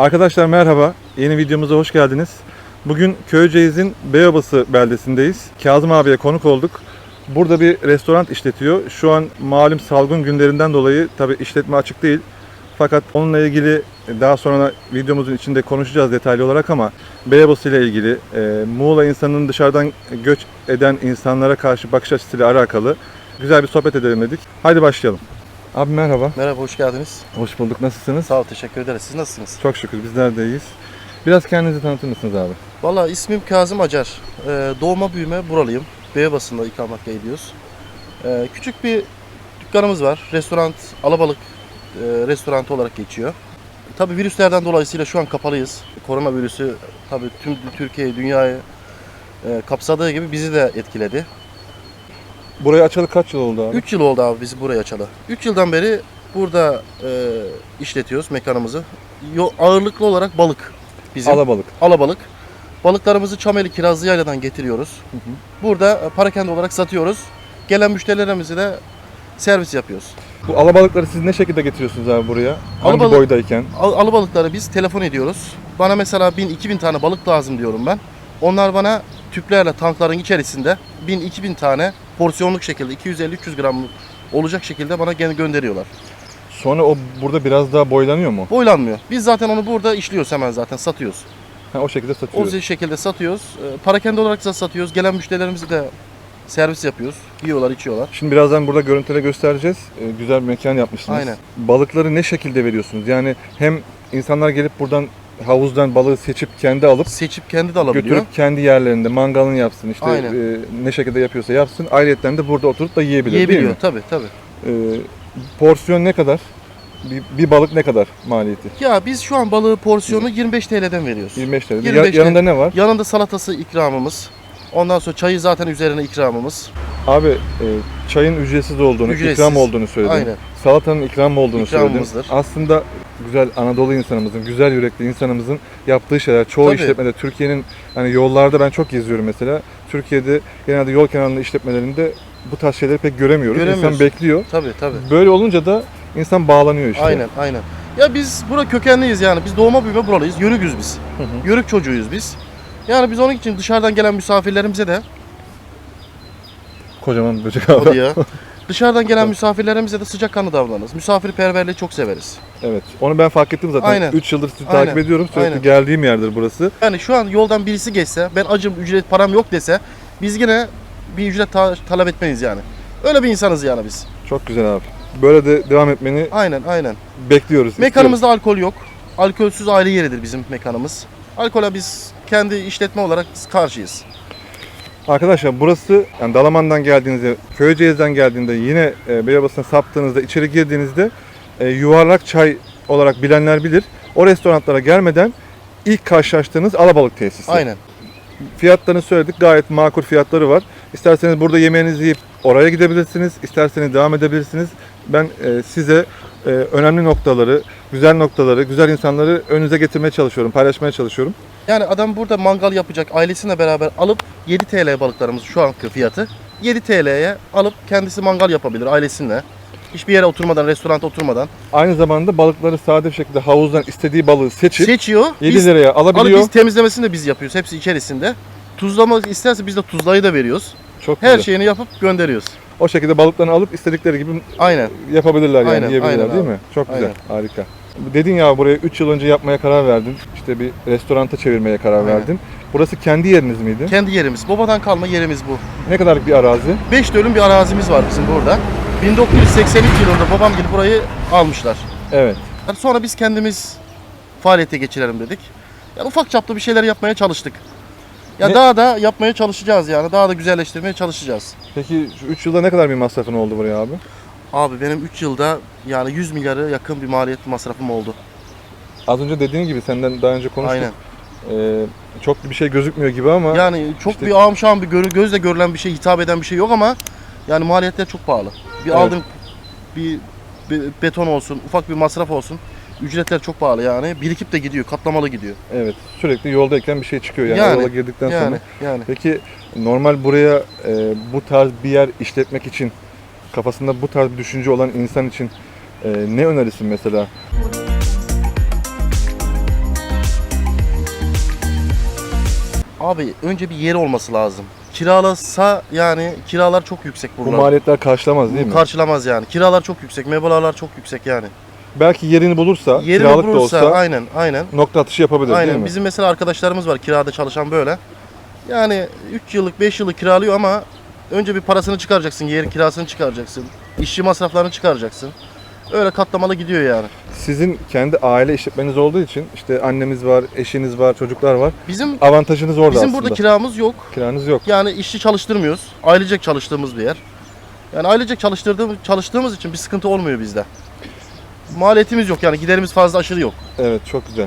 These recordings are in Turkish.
Arkadaşlar merhaba. Yeni videomuza hoş geldiniz. Bugün Köyceğiz'in Beyobası beldesindeyiz. Kazım abiye konuk olduk. Burada bir restoran işletiyor. Şu an malum salgın günlerinden dolayı tabi işletme açık değil. Fakat onunla ilgili daha sonra videomuzun içinde konuşacağız detaylı olarak ama Beyobası ile ilgili e, Muğla insanının dışarıdan göç eden insanlara karşı bakış açısıyla alakalı güzel bir sohbet edelim dedik. Haydi başlayalım. Abi merhaba. Merhaba, hoş geldiniz. Hoş bulduk. Nasılsınız? Sağ ol, teşekkür ederiz. Siz nasılsınız? Çok şükür bizler de iyiyiz. Biraz kendinizi tanıtır mısınız abi? Valla ismim Kazım Acar. Ee, doğma büyüme buralıyım. Beyabası'nda ikametgah ediyoruz. Ee, küçük bir dükkanımız var. Restoran, alabalık e, restoranı olarak geçiyor. Tabii virüslerden dolayısıyla şu an kapalıyız. Koronavirüsü tabii tüm Türkiye'yi, dünyayı e, kapsadığı gibi bizi de etkiledi. Burayı açalı kaç yıl oldu abi? 3 yıl oldu abi bizi buraya açalı. 3 yıldan beri burada e, işletiyoruz mekanımızı. Yo, ağırlıklı olarak balık bizim. Alabalık. alabalık. Balıklarımızı Çameli Kirazlı Yayla'dan getiriyoruz. Burada e, parakende olarak satıyoruz. Gelen müşterilerimize de servis yapıyoruz. Bu alabalıkları siz ne şekilde getiriyorsunuz abi buraya? Hangi Alabalık- boydayken? Al- Alabalıkları biz telefon ediyoruz. Bana mesela 1000-2000 tane balık lazım diyorum ben. Onlar bana tüplerle tankların içerisinde 1000-2000 tane porsiyonluk şekilde 250-300 gramlık olacak şekilde bana gene gönderiyorlar. Sonra o burada biraz daha boylanıyor mu? Boylanmıyor. Biz zaten onu burada işliyoruz hemen zaten satıyoruz. Ha, o şekilde O satıyoruz. şekilde satıyoruz. E, Parakende olarak da satıyoruz. Gelen müşterilerimizi de servis yapıyoruz. Yiyorlar, içiyorlar. Şimdi birazdan burada görüntüle göstereceğiz. Ee, güzel bir mekan yapmışsınız. Aynen. Balıkları ne şekilde veriyorsunuz? Yani hem insanlar gelip buradan havuzdan balığı seçip kendi alıp Seçip kendi de alabiliyor. götürüp kendi yerlerinde mangalını yapsın işte Aynen. e, ne şekilde yapıyorsa yapsın. Ayrıyetten de burada oturup da yiyebilir değil Yiyebiliyor mi? tabii tabii. Ee, porsiyon ne kadar? Bir, bir balık ne kadar maliyeti? Ya biz şu an balığı porsiyonu 25 TL'den veriyoruz. 25 TL. 25 Ya- yanında ne var? Yanında salatası ikramımız. Ondan sonra çayı zaten üzerine ikramımız. Abi e, çayın ücretsiz olduğunu, Ücretsiz. ikram olduğunu söyledin. Aynen. Salatanın ikram olduğunu söyledin. İkramımızdır. Aslında güzel Anadolu insanımızın, güzel yürekli insanımızın yaptığı şeyler. Çoğu Tabii. işletmede Türkiye'nin hani yollarda ben çok geziyorum mesela. Türkiye'de genelde yol kenarında işletmelerinde bu tarz şeyleri pek göremiyoruz. Göremiyoruz. İnsan bekliyor. Tabii tabii. Böyle olunca da insan bağlanıyor işte. Aynen aynen. Ya biz bura kökenliyiz yani. Biz doğma büyüme buralıyız. Yörüküz biz. Hı hı. Yörük çocuğuyuz biz. Yani biz onun için dışarıdan gelen misafirlerimize de Kocaman böcek abi. diye dışarıdan gelen misafirlerimize de sıcakkanlı davranırız. Misafirperverliği çok severiz. Evet. Onu ben fark ettim zaten. Aynen. 3 yıldır sizi Aynen. takip ediyorum. Sürekli Aynen. geldiğim yerdir burası. Yani şu an yoldan birisi geçse, ben acım ücret param yok dese biz yine bir ücret ta- talep etmeyiz yani. Öyle bir insanız yani biz. Çok güzel abi. Böyle de devam etmeni Aynen aynen. bekliyoruz. istiyoruz. Mekanımızda alkol yok. Alkolsüz aile yeridir bizim mekanımız. Alkole biz kendi işletme olarak biz karşıyız. Arkadaşlar burası yani Dalaman'dan geldiğinizde, Köyceğiz'den geldiğinde yine e, Beyabası'na saptığınızda, içeri girdiğinizde e, yuvarlak çay olarak bilenler bilir. O restoranlara gelmeden ilk karşılaştığınız alabalık tesisi. Aynen. Fiyatlarını söyledik. Gayet makul fiyatları var. İsterseniz burada yemeğinizi yiyip oraya gidebilirsiniz. isterseniz devam edebilirsiniz. Ben e, size e, önemli noktaları, güzel noktaları, güzel insanları önünüze getirmeye çalışıyorum, paylaşmaya çalışıyorum. Yani adam burada mangal yapacak ailesiyle beraber alıp 7 TL balıklarımız şu anki fiyatı. 7 TL'ye alıp kendisi mangal yapabilir ailesinle. Hiçbir yere oturmadan, restoranta oturmadan. Aynı zamanda balıkları sade bir şekilde havuzdan istediği balığı seçip Seçiyor. 7 biz, liraya alabiliyor. alıp biz temizlemesini de biz yapıyoruz. Hepsi içerisinde. Tuzlama isterse biz de tuzlayı da veriyoruz. Çok Her güzel. şeyini yapıp gönderiyoruz. O şekilde balıklarını alıp istedikleri gibi Aynen. yapabilirler yani Aynen, yiyebilirler aynen değil abi. mi? Çok güzel. Aynen. Harika. Dedin ya buraya 3 yıl önce yapmaya karar verdin. İşte bir restoranta çevirmeye karar Aynen. verdin. Burası kendi yeriniz miydi? Kendi yerimiz. Babadan kalma yerimiz bu. Ne kadarlık bir arazi? 5 dönüm bir arazimiz var bizim burada. 1983 yılında babam gelip burayı almışlar. Evet. Yani sonra biz kendimiz faaliyete geçirelim dedik. Yani ufak çaplı bir şeyler yapmaya çalıştık. Ya Ne- daha da yapmaya çalışacağız yani. Daha da güzelleştirmeye çalışacağız. Peki şu 3 yılda ne kadar bir masrafın oldu buraya abi? Abi benim 3 yılda yani 100 milyara yakın bir maliyet masrafım oldu. Az önce dediğin gibi senden daha önce konuştuk. Aynen. Ee, çok bir şey gözükmüyor gibi ama Yani çok işte- bir ağam şahım bir görü, gözle görülen bir şey, hitap eden bir şey yok ama yani maliyetler çok pahalı. Bir Evet. aldığın bir, bir beton olsun, ufak bir masraf olsun ücretler çok pahalı yani. Birikip de gidiyor, katlamalı gidiyor. Evet. Sürekli yoldayken bir şey çıkıyor yani, yani yola girdikten yani, sonra. Yani. Peki normal buraya e, bu tarz bir yer işletmek için kafasında bu tarz bir düşünce olan insan için e, ne önerirsin mesela? Abi önce bir yeri olması lazım. Kiralasa yani kiralar çok yüksek buralar. Bu maliyetler karşılamaz değil mi? Karşılamaz yani. Kiralar çok yüksek, meblalar çok yüksek yani. Belki yerini bulursa, Yerini kiralık bulursa da olsa aynen aynen. nokta atışı yapabilir değil Aynen. mi? Bizim mesela arkadaşlarımız var kirada çalışan böyle. Yani 3 yıllık 5 yıllık kiralıyor ama önce bir parasını çıkaracaksın, yer kirasını çıkaracaksın. işçi masraflarını çıkaracaksın. Öyle katlamalı gidiyor yani. Sizin kendi aile işletmeniz olduğu için işte annemiz var, eşiniz var, çocuklar var. Bizim Avantajınız orada bizim aslında. burada kiramız yok. Kiranız yok. Yani işçi çalıştırmıyoruz. Ailecek çalıştığımız bir yer. Yani ailecek çalıştırdığımız çalıştığımız için bir sıkıntı olmuyor bizde. Maliyetimiz yok yani giderimiz fazla aşırı yok. Evet çok güzel.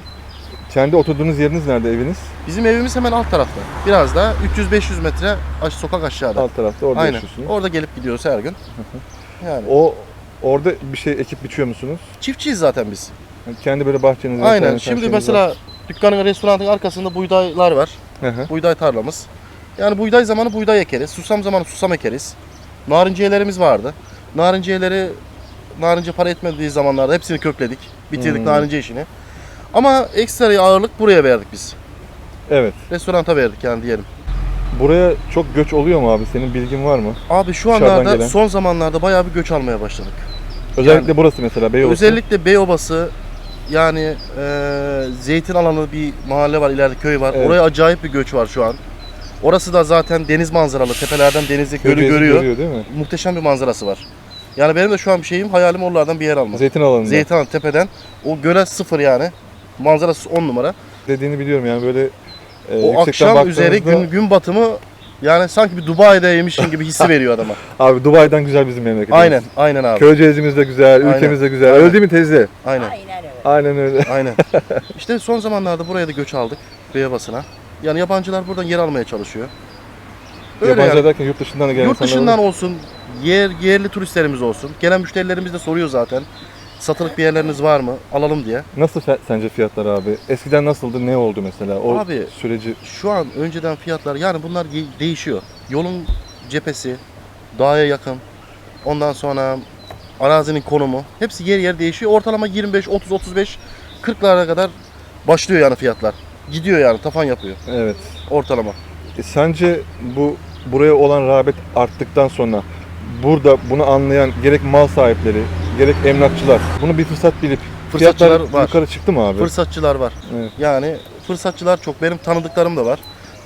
Kendi oturduğunuz yeriniz nerede eviniz? Bizim evimiz hemen alt tarafta. Biraz da 300-500 metre aş sokak aşağıda. Alt tarafta orada Aynen. yaşıyorsunuz. Orada gelip gidiyoruz her gün. Yani O orada bir şey ekip biçiyor musunuz? çiftçiyiz zaten biz. Yani kendi böyle bahçeniz Aynen. Şimdi mesela dükkanın restoranın arkasında buğdaylar var. Buğday tarlamız. Yani buğday zamanı buğday ekeriz. Susam zamanı susam ekeriz. Narinciyelerimiz vardı. Narinciyeleri narince para etmediği zamanlarda hepsini kökledik. Bitirdik Hmm. narince işini. Ama ekstra ağırlık buraya verdik biz. Evet. Restoranta verdik yani diyelim. Buraya çok göç oluyor mu abi? Senin bilgin var mı? Abi şu Dışarıdan anlarda gelen. son zamanlarda bayağı bir göç almaya başladık. Özellikle burası mesela Beyoğlu. Özellikle Beyobası yani e, zeytin alanı bir mahalle var ileride köy var. Evet. Oraya acayip bir göç var şu an. Orası da zaten deniz manzaralı. Tepelerden denizi gölü görüyor. görüyor değil mi? Muhteşem bir manzarası var. Yani benim de şu an bir şeyim hayalim oralardan bir yer almak. Zeytin alanında. Zeytin alanı tepeden o göle sıfır yani. Manzarası 10 numara. Dediğini biliyorum yani böyle e, O akşam üzeri gün, gün batımı yani sanki bir Dubai'de yemişsin gibi hissi veriyor adama. Abi Dubai'den güzel bizim memleketimiz. Aynen, aynen abi. Köyceğizimiz de güzel, Aynen. ülkemiz de güzel. Aynen. Öyle değil mi teyze? Aynen. Aynen öyle. Aynen öyle. Aynen. İşte son zamanlarda buraya da göç aldık. Beyabası'na. Yani yabancılar buradan yer almaya çalışıyor. Öyle Yabancı yani. derken yurt dışından da gelen Yurt insanlar dışından olur. olsun, yer yerli turistlerimiz olsun. Gelen müşterilerimiz de soruyor zaten. Satılık bir yerleriniz var mı? Alalım diye. Nasıl fe- sence fiyatlar abi? Eskiden nasıldı? Ne oldu mesela? O Abi, süreci Şu an önceden fiyatlar yani bunlar ye- değişiyor. Yolun cephesi, dağa yakın. Ondan sonra arazinin konumu. Hepsi yer yer değişiyor. Ortalama 25, 30, 35, 40'lara kadar başlıyor yani fiyatlar. Gidiyor yani tafan yapıyor evet. ortalama. E, sence bu buraya olan rağbet arttıktan sonra burada bunu anlayan gerek mal sahipleri, gerek emlakçılar bunu bir fırsat bilip Fırsatçılar fiyatlar var. yukarı çıktı mı abi? Fırsatçılar var. Evet. Yani fırsatçılar çok. Benim tanıdıklarım da var.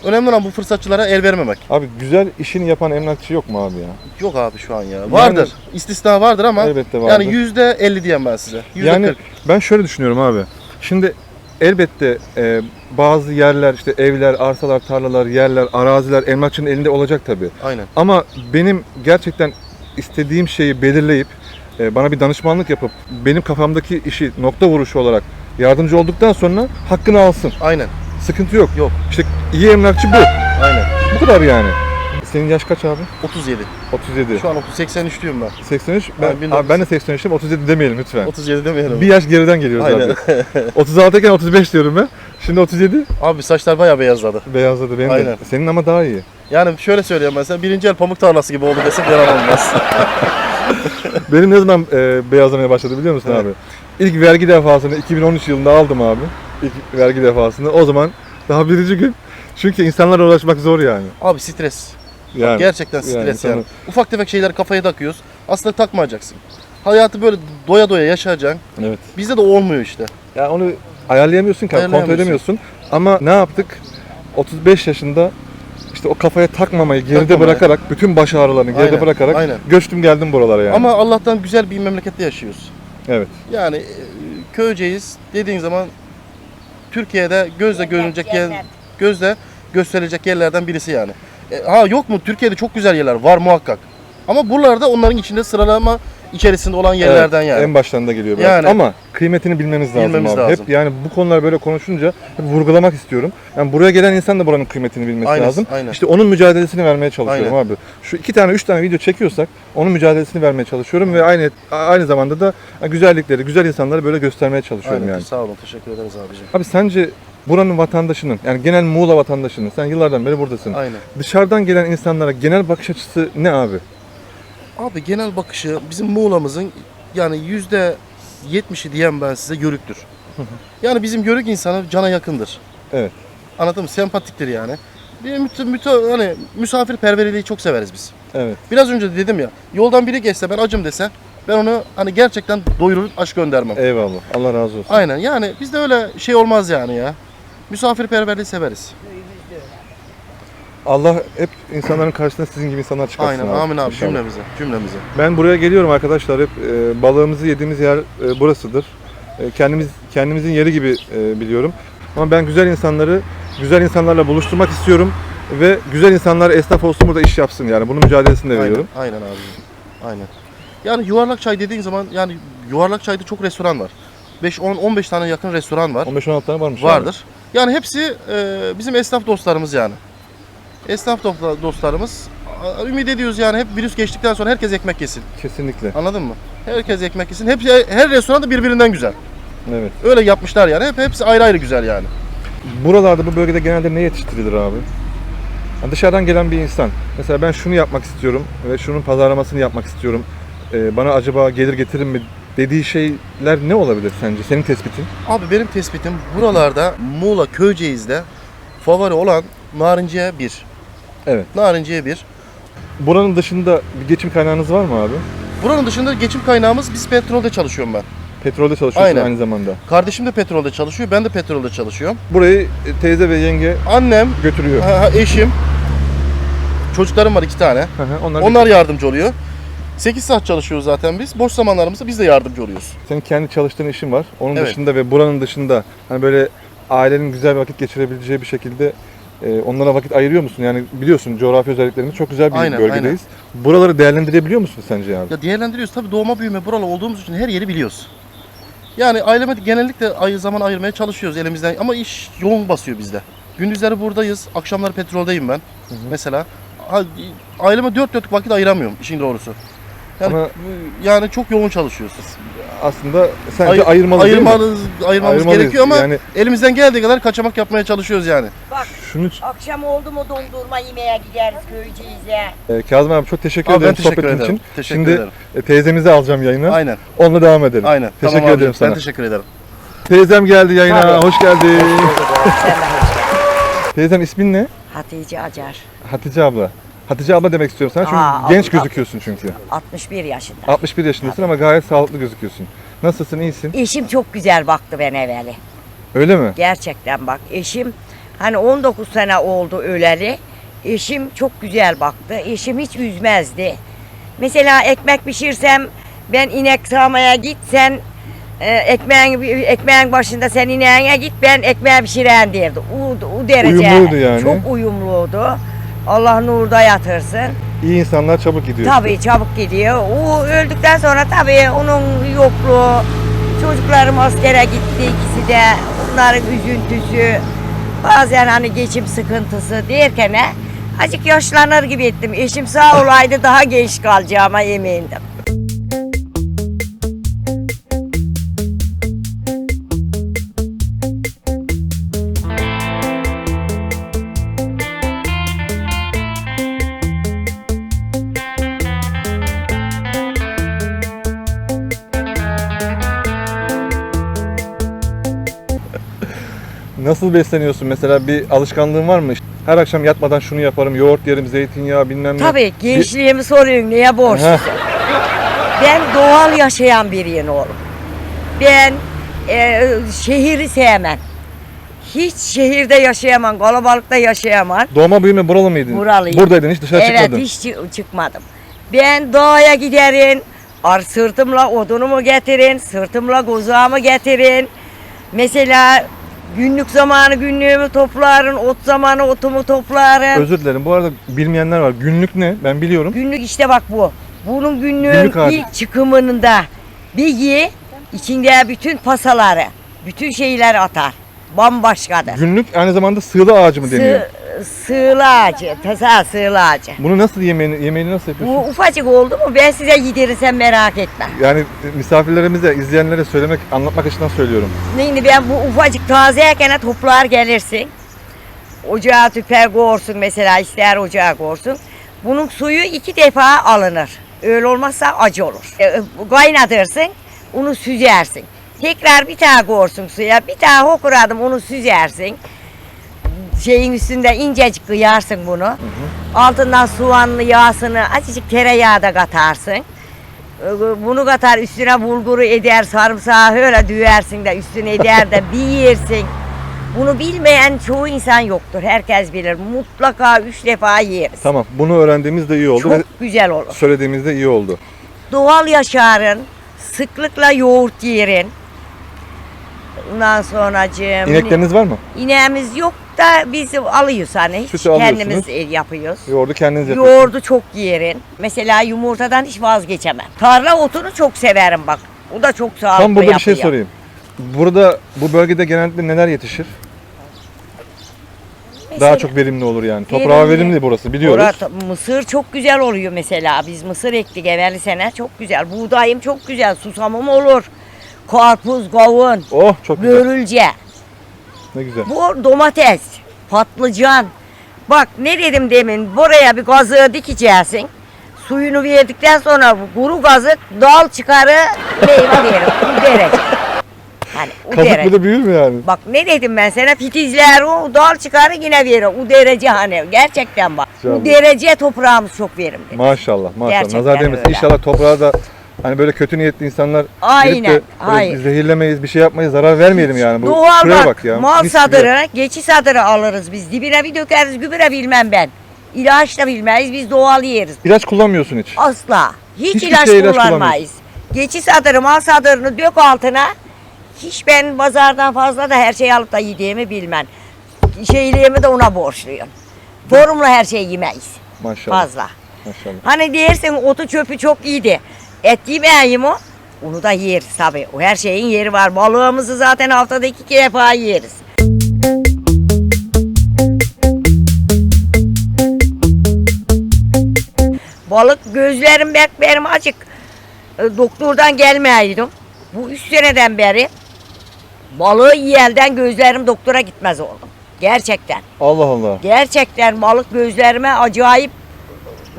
Önemli olan bu fırsatçılara el vermemek. Abi güzel işini yapan emlakçı yok mu abi ya? Yok abi şu an ya. Vardır. İstisna vardır ama Elbette vardır. yani yüzde elli diyeyim ben size. Yüzde Yani kırk. ben şöyle düşünüyorum abi. Şimdi elbette e, bazı yerler işte evler, arsalar, tarlalar, yerler, araziler emlakçının elinde olacak tabii. Aynen. Ama benim gerçekten istediğim şeyi belirleyip e, bana bir danışmanlık yapıp benim kafamdaki işi nokta vuruşu olarak yardımcı olduktan sonra hakkını alsın. Aynen. Sıkıntı yok. Yok. İşte iyi emlakçı bu. Aynen. Bu kadar yani. Senin yaş kaç abi? 37. 37. Şu an 30, 83 diyorum ben. 83. Ben 1900. abi ben de 83'im. 37 demeyelim lütfen. 37 demeyelim. Bir yaş geriden geliyoruz Aynen. abi. 36 iken 35 diyorum ben. Şimdi 37 Abi saçlar bayağı beyazladı. beyazladı benim de. Aynen. Senin ama daha iyi. Yani şöyle söyleyeyim ben sana birinci el pamuk tarlası gibi oldu desem yalan olmaz. Benim ne zaman e, beyazlamaya başladı biliyor musun Evet. abi? İlk vergi defasını 2013 yılında aldım abi. İlk vergi defasını. O zaman daha birinci gün. Çünkü insanlarla uğraşmak zor yani. Abi stres. Yani Gerçekten stres yani. insanı- Ufak tefek şeyler kafaya takıyoruz. Aslında takmayacaksın. Hayatı böyle doya doya yaşayacaksın. Evet. Bizde de olmuyor işte. Ya onu ayarlayamıyorsun ki, kontrol edemiyorsun. Ama ne yaptık? 35 yaşında işte o kafaya takmamayı geride Takmamaya. bırakarak, bütün baş ağrılarını geride Aynen, bırakarak aynen. göçtüm geldim buralara yani. Ama Allah'tan güzel bir memlekette yaşıyoruz. evet. Yani e, köyceğiz dediğin zaman Türkiye'de gözle görülecek yer, gözle gösterilecek yerlerden birisi yani. E, ha yok mu? Türkiye'de çok güzel yerler var muhakkak. Ama buralarda onların içinde sıralama içerisinde olan yerlerden yani. En baştan da geliyor belki. Yani. Ama kıymetini bilmemiz lazım Bilmemiz abi. lazım. Hep yani bu konular böyle konuşunca hep vurgulamak istiyorum. Yani buraya gelen insan da buranın kıymetini bilmesi Aynen, lazım. aynen. İşte onun mücadelesini vermeye çalışıyorum abi. Şu iki tane, üç tane video çekiyorsak onun mücadelesini vermeye çalışıyorum ve aynı aynı zamanda da güzellikleri, güzel insanları böyle göstermeye çalışıyorum Aynen. yani. Sağ olun. Teşekkür ederiz abicim. Abi sence buranın vatandaşının yani genel Muğla vatandaşının sen yıllardan beri buradasın. Aynen. Dışarıdan gelen insanlara genel bakış açısı ne abi? Abi genel bakışı bizim Muğla'mızın yani yüzde yetmişi diyen ben size yörüktür. Yani bizim yörük insanı cana yakındır. Evet. Anladın mı? Sempatiktir yani. Bir müte, müte, hani misafirperverliği çok severiz biz. Evet. Biraz önce de dedim ya yoldan biri geçse ben acım dese ben onu hani gerçekten doyurur aç göndermem. Eyvallah. Allah razı olsun. Aynen yani bizde öyle şey olmaz yani ya. Misafirperverliği severiz. Allah hep insanların karşısına sizin gibi insanlar çıkarsın Aynen abi. amin abi İnşallah. cümlemize cümlemize. Ben buraya geliyorum arkadaşlar. Hep e, balığımızı yediğimiz yer e, burasıdır. E, kendimiz kendimizin yeri gibi e, biliyorum. Ama ben güzel insanları güzel insanlarla buluşturmak istiyorum ve güzel insanlar esnaf olsun burada iş yapsın yani. Bunun mücadelesini de Aynen, veriyorum. aynen abi. Aynen. Yani yuvarlak çay dediğin zaman yani yuvarlak çayda çok restoran var. 5 10 15 tane yakın restoran var. 15-16 tane varmış. abi. Vardır. Yani hepsi e, bizim esnaf dostlarımız yani. Esnaf do- dostlarımız. Ümit ediyoruz yani hep virüs geçtikten sonra herkes ekmek yesin. Kesinlikle. Anladın mı? Herkes ekmek yesin. Hepsi her restoran da birbirinden güzel. Evet. Öyle yapmışlar yani. Hep hepsi ayrı ayrı güzel yani. Buralarda bu bölgede genelde ne yetiştirilir abi? Yani dışarıdan gelen bir insan. Mesela ben şunu yapmak istiyorum ve şunun pazarlamasını yapmak istiyorum. Ee, bana acaba gelir getirir mi dediği şeyler ne olabilir sence? Senin tespitin? Abi benim tespitim buralarda Muğla Köyceğiz'de favori olan Narinciye 1. Evet. Narinciye 1. Buranın dışında bir geçim kaynağınız var mı abi? Buranın dışında geçim kaynağımız biz petrolde çalışıyorum ben. Petrolde çalışıyorsun Aynen. aynı zamanda. Kardeşim de petrolde çalışıyor, ben de petrolde çalışıyorum. Burayı e, teyze ve yenge Annem, götürüyor. ha, ha, eşim, çocuklarım var iki tane. Hı hı, Onlar, Onlar yardımcı oluyor. 8 saat çalışıyoruz zaten biz. Boş zamanlarımızda biz de yardımcı oluyoruz. Senin kendi çalıştığın işin var. Onun Evet. dışında ve buranın dışında hani böyle ailenin güzel bir vakit geçirebileceği bir şekilde e, onlara vakit ayırıyor musun? Yani biliyorsun coğrafi özelliklerimiz çok güzel bir Aynen, bölgedeyiz. Buraları değerlendirebiliyor musun sence abi? Ya değerlendiriyoruz. Tabii doğma büyüme buralı olduğumuz için her yeri biliyoruz. Yani aileme genellikle ay zaman ayırmaya çalışıyoruz elimizden ama iş yoğun basıyor bizde. Gündüzleri buradayız, akşamları petroldeyim ben mesela. Ha, Aileme dört dörtlük vakit ayıramıyorum işin doğrusu. Yani, Ama- yani çok yoğun çalışıyoruz. Aslında sence Ayır- ayırmalı değil mi? ayırmamız Ayırmalıyız. gerekiyor ama Yani elimizden geldiği kadar kaçamak yapmaya çalışıyoruz yani. Bak şunu akşam oldu mu dondurma yemeğe gideriz köyceğize. e, Kazım abi çok teşekkür Abi ben ederim teşekkür sohbetin ederim. için. Teşekkür Şimdi ederim. e, teyzemizi alacağım yayına. Aynen. Onunla devam edelim. Aynen. Teşekkür Tamam abi, ederim sana. Ben teşekkür ederim. Teyzem geldi yayına. Tabii. Hoş geldin. Sen de hoş geldin. Teyzem ismin ne? Hatice Acar, Hatice abla. Hatice abla demek istiyorum sana çünkü Aa, genç abla. gözüküyorsun çünkü. 61 yaşında. 61 yaşındasın ama gayet sağlıklı gözüküyorsun. Nasılsın, iyisin? Eşim çok güzel baktı ben evveli. Öyle mi? Gerçekten bak eşim hani 19 sene oldu öleli. Eşim çok güzel baktı. Eşim hiç üzmezdi. Mesela ekmek pişirsem ben inek sağmaya git sen e, ekmeğin, ekmeğin başında sen ineğine git ben ekmeği pişiren derdi. O, o derece. Uyumluydu yani. Çok uyumluydu. Allah nurda yatırsın. İyi insanlar çabuk gidiyor. Tabii çabuk gidiyor. O öldükten sonra tabii onun yokluğu, çocuklarım askere gitti ikisi de. Onların üzüntüsü, bazen hani geçim sıkıntısı derken he, acık yaşlanır gibi ettim. Eşim sağ olaydı daha genç kalacağıma emindim. Nasıl besleniyorsun? Mesela bir alışkanlığın var mı? Her akşam yatmadan şunu yaparım, yoğurt yerim, zeytinyağı bilmem ne. Tabii gençliğimi soruyorsun niye borçlusun? ben doğal yaşayan biriyim oğlum. Ben e, şehri sevmem. Hiç şehirde yaşayamam, kalabalıkta yaşayamam. Doğma büyüme buralı mıydın? Buralıyım. Buradaydın, hiç dışarı evet, çıkmadın. hiç çı- çıkmadım. Ben doğaya giderim, ar sırtımla odunumu getirin, sırtımla kozağımı getirin. Mesela günlük zamanı günlüğümü toplarım, ot zamanı otumu toplarım. Özür dilerim. Bu arada bilmeyenler var. Günlük ne? Ben biliyorum. Günlük işte bak bu. Bunun günlüğün Günlük hali. ilk çıkımında bir yi içinde bütün pasaları, bütün şeyleri atar. Bambaşkadır. Günlük aynı zamanda sığla ağacı mı deniyor? Sı- sığla ağacı, tasa sığla ağacı. Bunu nasıl yemeğini, yemeğini nasıl Bu yapıyorsun? ufacık oldu mu ben size yedirirsem merak etme. Yani misafirlerimize, izleyenlere söylemek, anlatmak açısından söylüyorum. Şimdi ben bu ufacık tazeyken toplar gelirsin. Ocağa tüper koyursun mesela ister ocağa koyursun. Bunun suyu iki defa alınır. Öyle olmazsa acı olur. E, kaynatırsın, onu süzersin. Tekrar bir daha koyursun suya, bir daha hokuradım onu süzersin. şeyin üstünde incecik kıyarsın bunu. Altından soğanlı yağsını azıcık tereyağı da katarsın. Ee, Bunu katar üstüne bulguru eder, sarımsağı öyle düversin de üstüne eder de bir yersin. Bunu bilmeyen çoğu insan yoktur. Herkes bilir. Mutlaka üç defa yeriz. Tamam. Bunu öğrendiğimiz de iyi oldu Çok güzel olur. söylediğimizde iyi oldu. Doğal yaşarın. Sıklıkla yoğurt yerin. Ondan sonracığım. İnekleriniz var mı? İneğimiz yok da biz alıyoruz hani. Hiç Sütü kendimiz e, yapıyoruz. Yoğurdu kendiniz yapıyorsunuz. Yoğurdu çok yerin. Mesela yumurtadan hiç vazgeçemem. Tarla otunu çok severim bak. O da çok sağlıklı Tam burada bir şey yapıyor. sorayım. Burada bu bölgede genellikle neler yetişir? Mesela Daha çok verimli olur yani. Toprağı Verimli. verimli burası biliyoruz. orada mısır çok güzel oluyor mesela. Biz mısır ektik evvel sene çok güzel. Buğdayım çok güzel. Susamım olur. Karpuz, kavun, Oh çok güzel. börülce. Ne güzel. Bu domates, patlıcan. Bak ne dedim demin buraya bir gazığı dikeceksin. Suyunu verdikten sonra bu kuru gazık dal çıkarı meyve verir. Bu derece. Hani o Kazık derece. bile büyür mü yani? Bak ne dedim ben sana fitizler o dal çıkarı yine verir. O derece hani gerçekten bak. Güzel. Bu derece toprağımız çok verimli. Maşallah maşallah. Gerçekten Nazar değmesin. öyle. İnşallah toprağa da hani böyle kötü niyetli insanlar gelip Aynen, de böyle hayır. zehirlemeyiz, bir şey yapmayız, zarar vermeyelim yani. Bu Doğal şuraya bak, bak ya. mal mis gibi. sadırı, geçi sadırı alırız biz. Dibine bir dökeriz gübre bilmem ben. İlaç da bilmeyiz biz doğal yeriz. İlaç kullanmıyorsun hiç. Asla. Hiç Hiçbir ilaç şeye ilaç kullanmayız. Geçi sadırı, mal sadırını dök altına. Hiç ben pazardan fazla da her şeyi alıp da yediğimi bilmem. Şeyliğimi de ona borçluyum. Forumla her şeyi yemeyiz. Maşallah. Fazla. Maşallah. Hani dersin otu çöpü çok iyiydi. Et yemeyeyim o. Onu da yeriz tabii. O her şeyin yeri var. Balığımızı zaten haftada iki defa yeriz. Balık gözlerim bek benim acık. E, Doktordan gelmeyeydim. Bu üç seneden beri balığı yiyelden gözlerim doktora gitmez oldum. Gerçekten. Allah Allah. Gerçekten balık gözlerime acayip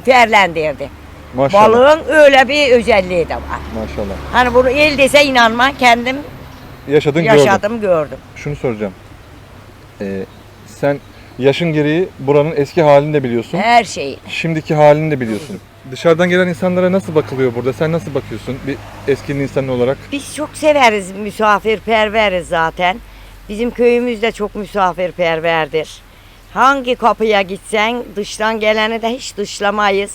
ferlendirdi. Maşallah. Balığın öyle bir özelliği de var. Maşallah. Hani bunu el dese inanma kendim Yaşadın gördün. yaşadım gördüm. Şunu soracağım. Ee, sen yaşın gereği buranın eski halini de biliyorsun. Her şeyi. Şimdiki halini de biliyorsun. Dışarıdan gelen insanlara nasıl bakılıyor burada? Sen nasıl bakıyorsun bir eskinin insanı olarak? Biz çok severiz, misafirperveriz zaten. Bizim köyümüz de çok misafirperverdir. Hangi kapıya gitsen dıştan geleni de hiç dışlamayız.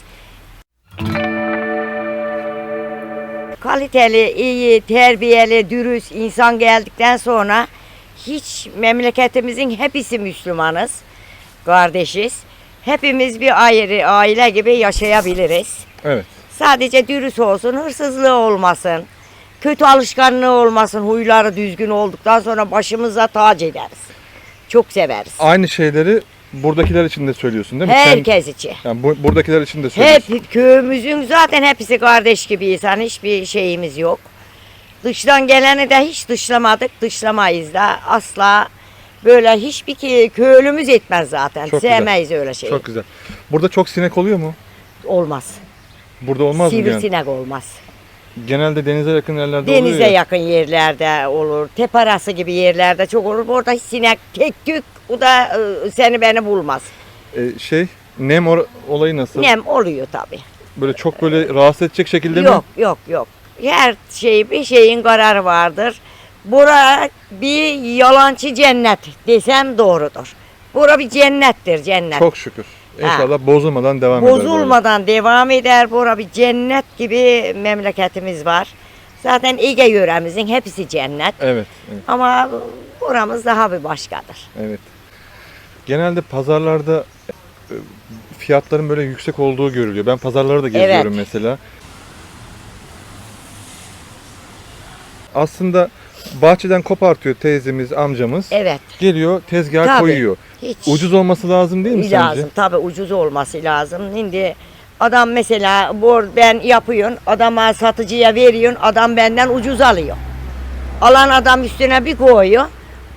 Kaliteli, iyi, terbiyeli, dürüst insan geldikten sonra hiç memleketimizin hepsi Müslümanız, kardeşiz. Hepimiz bir ayrı aile gibi yaşayabiliriz. Evet. Sadece dürüst olsun, hırsızlığı olmasın. Kötü alışkanlığı olmasın, huyları düzgün olduktan sonra başımıza tac ederiz. Çok severiz. Aynı şeyleri buradakiler için de söylüyorsun değil mi? Herkes için. yani bu, buradakiler için de söylüyorsun. Hep köyümüzün zaten hepsi kardeş gibiyiz. Hani hiçbir şeyimiz yok. Dıştan geleni de hiç dışlamadık, dışlamayız da asla. Böyle hiçbir ki köylümüz etmez zaten. Çok güzel. Sevmeyiz öyle şeyi. Çok güzel. Burada çok sinek oluyor mu? Olmaz. Burada olmaz mı yani? Sivrisinek olmaz. Genelde denize yakın yerlerde oluyor Denize ya. yakın yerlerde olur. Teparası gibi yerlerde çok olur. Orada sinek tek tük o da e, seni beni bulmaz. Ee, şey nem or- olayı nasıl? Nem oluyor tabii. Böyle çok böyle rahatsız edecek şekilde mi? Yok yok yok. Her şey bir şeyin kararı vardır. Bura bir yalancı cennet desem doğrudur. Bura bir cennettir cennet. Çok şükür. İnşallah bozulmadan devam eder. böyle. Bozulmadan devam eder. Bura bir cennet gibi memleketimiz var. Zaten Ege yöremizin hepsi cennet. Evet, evet, Ama buramız daha bir başkadır. evet. Genelde pazarlarda e, fiyatların böyle yüksek olduğu görülüyor. Ben pazarları da geziyorum mesela. Aslında bahçeden kopartıyor teyzemiz, amcamız. Evet. Geliyor tezgaha Tabii. koyuyor. Hiç Ucuz olması lazım değil mi lazım. sence? Tabii ucuz olması lazım. Şimdi adam mesela bu ben yapıyorsun, adama satıcıya veriyorsun, adam benden ucuz alıyor. Alan adam üstüne bir koyuyor,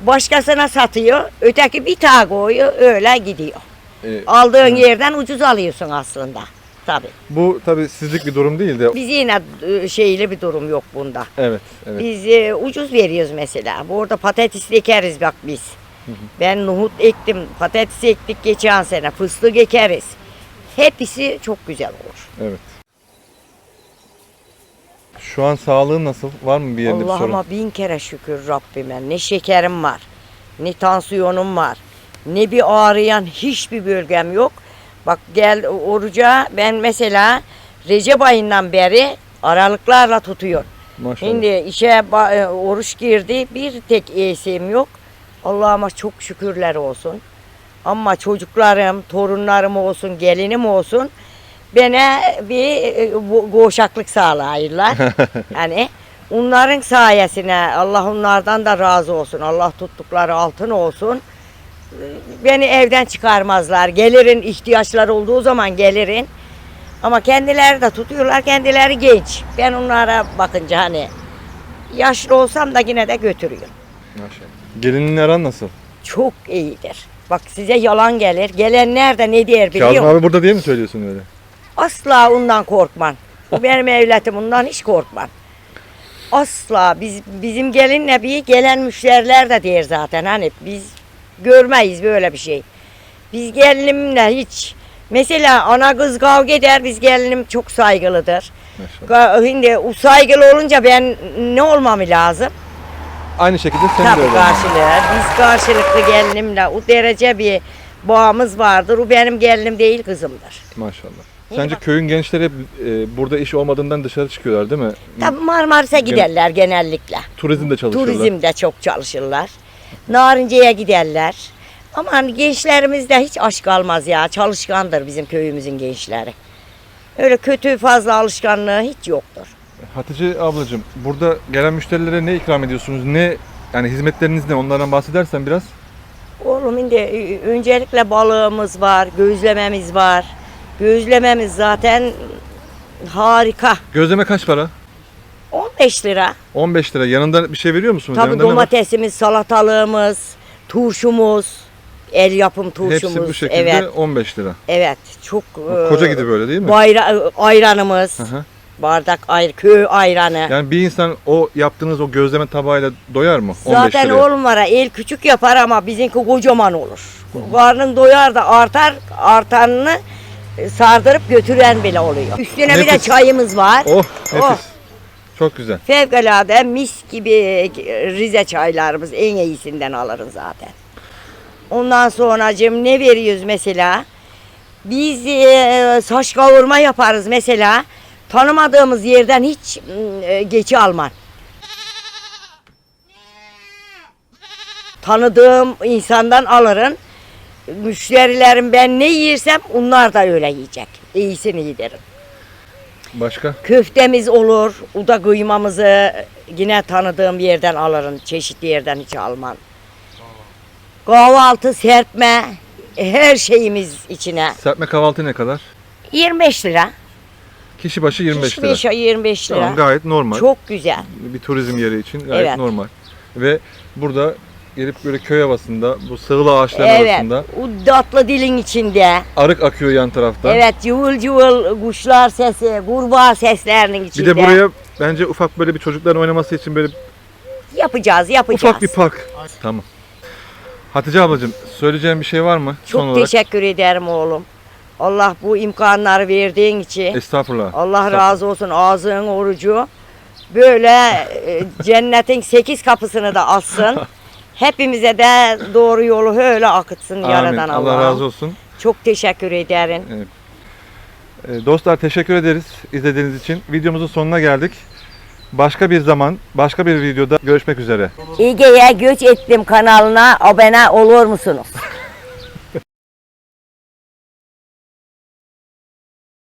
başkasına satıyor, öteki bir tane koyuyor, öyle gidiyor. Ee, Aldığın yerden ucuz alıyorsun aslında. Tabii. bu tabii sizlik bir durum değil de. Biz yine e, şeyli bir durum yok bunda. Evet, evet. Biz e, ucuz veriyoruz mesela. Burada patates dikeriz bak biz. Ben nohut ektim, patates ektik geçen sene, fıstık ekeriz. Hepsi çok güzel olur. Evet. Şu an sağlığın nasıl? Var mı bir yerinde bir sorun? Allah'ıma bin kere şükür Rabbime. Ne şekerim var, ne tansiyonum var, ne bir ağrıyan hiçbir bölgem yok. Bak gel oruca ben mesela Recep ayından beri aralıklarla tutuyorum. Maşallah. Şimdi işe e, oruç girdi bir tek esim yok. Allah'ıma çok şükürler olsun. Ama çocuklarım, torunlarım olsun, gelinim olsun bana bir e, bu- boğuşaklık sağlayırlar. yani onların sayesine Allah onlardan da razı olsun. Allah tuttukları altın olsun. Beni evden çıkarmazlar. Gelirin ihtiyaçları olduğu zaman gelirin. Ama kendileri de tutuyorlar. Kendileri genç. Ben onlara bakınca hani yaşlı olsam da yine de götürüyorum. Maşallah. Gelinin aran nasıl? Çok iyidir. Bak size yalan gelir. Gelenler de ne der biliyor Kazım musun? abi burada diye mi söylüyorsun öyle? Asla ondan korkman. Bu benim evladım ondan hiç korkman. Asla biz bizim gelinle bir gelen müşteriler de der zaten hani biz görmeyiz böyle bir şey. Biz gelinimle hiç mesela ana kız kavga eder biz gelinim çok saygılıdır. Maşallah. Şimdi o saygılı olunca ben ne olmam lazım? Aynı şekilde sen de Tabii öyle. karşılığı. Biz karşılıklı gelinimle o derece bir bağımız vardır. O benim gelinim değil kızımdır. Maşallah. Sence bak. köyün gençleri hep e, burada iş olmadığından dışarı çıkıyorlar değil mi? Tabii Marmaris'e giderler genellikle. Turizmde çalışıyorlar. Turizmde çok çalışırlar. Narince'ye giderler. Ama hani gençlerimizde hiç aşk kalmaz ya. Çalışkandır bizim köyümüzün gençleri. Öyle kötü fazla alışkanlığı hiç yoktur. Hatice ablacığım burada gelen müşterilere ne ikram ediyorsunuz? Ne yani hizmetleriniz ne? Onlardan bahsedersen biraz. Oğlum şimdi e, öncelikle balığımız var, gözlememiz var. Gözlememiz zaten harika. Gözleme kaç para? 15 lira. 15 lira. Yanında bir şey veriyor musunuz? Tabii Yanında ne var? domatesimiz, salatalığımız, turşumuz, el yapım turşumuz. Hepsi bu şekilde Evet, 15 lira. evet. Çok Koca e, böyle değil mi? Bayra, ayranımız, Hı hı. bardak ayr, köy ayranı. Yani bir insan o yaptığınız o gözleme tabağıyla doyar mı? 15 Zaten liraya. oğlum var ya, el küçük yapar ama bizimki kocaman olur. Karnın doyar da artar, artanını sardırıp götüren bile oluyor. Üstüne bir de Nefis. çayımız var. Oh nefis. Oh. Çok güzel. Fevkalade mis gibi Rize çaylarımız en iyisinden alırız zaten. Ondan sonracığım ne veriyoruz mesela? Biz e, saç kavurma yaparız mesela. Tanımadığımız yerden hiç e, geçi alman. Tanıdığım insandan alırım. Müşterilerim ben ne yiyorsam onlar da öyle yiyecek. İyisini yedirim. Başka? Köftemiz olur. O da kıymamızı yine tanıdığım yerden alırım. Çeşitli yerden hiç almam. Kahvaltı, serpme, her şeyimiz içine. Serpme kahvaltı ne kadar? 25 lira. Kişi başı 25 lira. 25, 25 lira. Tamam gayet normal. Çok güzel. Bir turizm yeri için gayet Evet. normal. Ve burada gelip böyle köy havasında bu sığla ağaçların Evet. arasında O tatlı dilin içinde. arık akıyor yan taraftan. Evet cıvıl cıvıl kuşlar sesi, kurbağa seslerinin Bir içinde. de buraya bence ufak böyle bir çocukların oynaması için böyle yapacağız, yapacağız. ufak bir park. Tamam. Hatice ablacığım söyleyeceğin bir şey var mı? Çok son olarak. teşekkür ederim oğlum. Allah bu imkanları verdiğin için. Estağfurullah. Allah razı olsun ağzının orucu. Böyle e, cennetin sekiz kapısını da açsın. Hepimize de doğru yolu öyle akıtsın Amin. yaradan Allah Allah. razı olsun. Çok teşekkür ederim. Ee, Dostlar teşekkür ederiz izlediğiniz için. Videomuzun sonuna geldik. Başka bir zaman, başka bir videoda görüşmek üzere. İge'ye göç ettim kanalına abone olur musunuz?